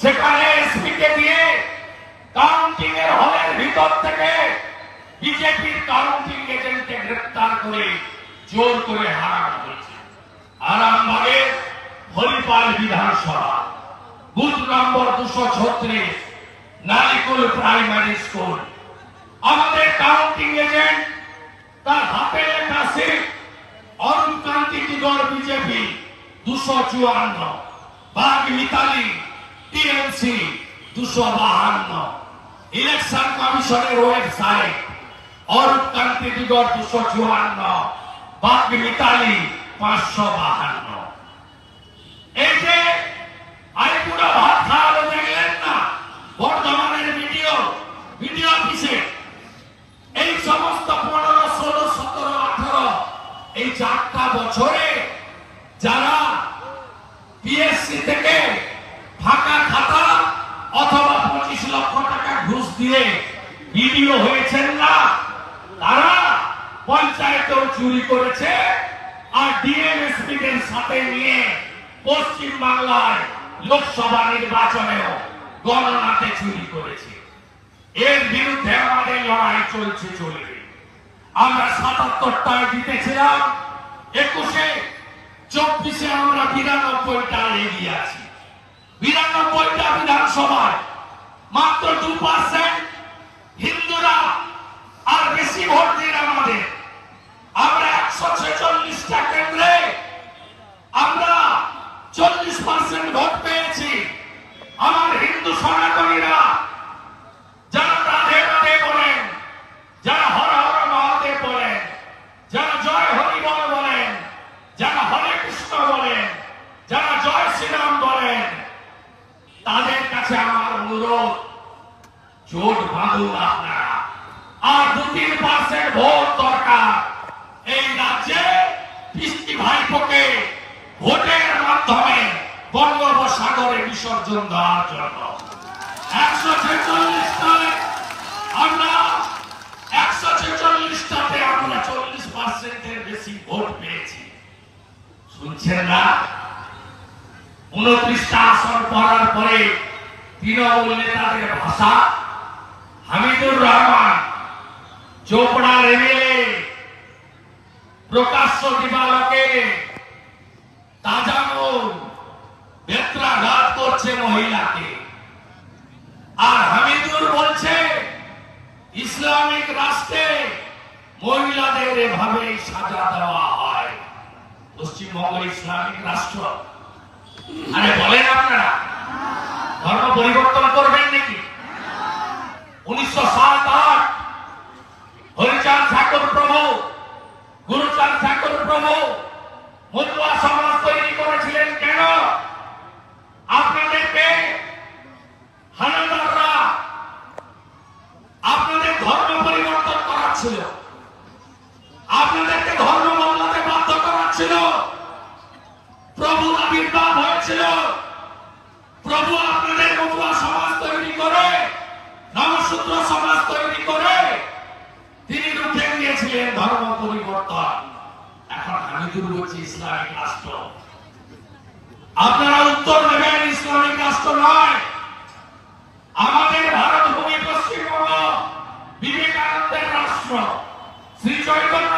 সেখানে এসপিকে দিয়ে কাউন্টিং এর হলের ভিতর থেকে বিজেপির কাউন্টিং এজেন্টকে গ্রেপ্তার করে জোর করে হারানো হয়েছে আরামবাগে হরিপাল বিধানসভা, বুথ নম্বর দুশো ছত্রিশ, নারিকুল প্রাইমারি স্কুল। আমাদের কাউন্টিং এজেন্ট, তার হাতে লেখা সিট অরুণ কান্তি দিগর বিজেপি দুশো চুয়ান্ন, বাঘ মিতালি টিএমসি দুশো বাহান্ন। ইলেকশন কমিশনের ওয়েবসাইট দিগর দুশো চুয়ান্ন। বাঘ মিতালি পাঁচশো বাহান্ন। এই যে আলিপুরা ভাত দেখলেন না? ভিডিও ভিডিও অফিসে। এই সমস্ত পনেরো, ষোলো, সতেরো, আঠারো, এই চারটা বছরে যারা দিয়ে বিডিও হয়েছেন না। তারা পঞ্চায়েতেও চুরি করেছে আর ডিএমএসপি দের সাথে নিয়ে পশ্চিম বাংলায় লোকসভা নির্বাচনেও গণনাতে চুরি করেছে। এর বিরুদ্ধে আমাদের লড়াই চলছে, চলবে। আমরা সাতাত্তরটায় জিতেছিলাম, একুশে, চব্বিশে আমরা বিরানব্বইটা এগিয়ে আছি। বিরানব্বইটা বিধানসভায় মাত্র দু পার্সেন্ট হিন্দুরা আর বেশি ভোট দিন জোট বাঁধুন আপনারা। আর দু তিন পার্সেন্ট ভোট দরকার। এই রাজ্যে বৃষ্টি ভাইপোকে ভোটের মাধ্যমে বঙ্গোপসাগরে বিসর্জন দেওয়ার জন্য। একশো ছেচল্লিশটায় আমরা একশো ছেচল্লিশটাতে আমরা চল্লিশ পার্সেন্টের বেশি ভোট পেয়েছি। শুনছেন না? উনত্রিশটা আসন পড়ার পরে তৃণমূল নেতাদের ভাষা হামিদুর রহমান চোপড়ার এমএলএ প্রকাশ্য দিবালকে তাজানো বেত্রাঘাত করছে মহিলাকে। আর হামিদুর বলছে, ইসলামিক রাষ্ট্রে মহিলাদের এভাবে সাজা দেওয়া হয়। পশ্চিমবঙ্গ ইসলামিক রাষ্ট্র। আরে বলেন আপনারা, ধর্ম পরিবর্তন করবেন নাকি? উনিশশো সাত আট। হরিচাঁদ ঠাকুর প্রভু প্রভু তৈরি করেছিলেন আপনাদের ধর্ম পরিবর্তন করাচ্ছিল। আপনাদেরকে ধর্ম বদলাতে বাধ্য করাচ্ছিল। প্রভুর আবির্ভাব হয়েছিল। প্রভু শুদ্ধ সমাজ তৈরি করে তিনি রূপে নিয়েছিলেন ধর্ম পরিবর্তন। এখন হামিদুর বলছি ইসলামিক রাষ্ট্র। আপনারা উত্তর নেবেন ইসলামিক রাষ্ট্র নয়। আমাদের ভারত ভূমি পশ্চিমবঙ্গ বিবেকানন্দের রাষ্ট্র। শ্রী চৈতন্য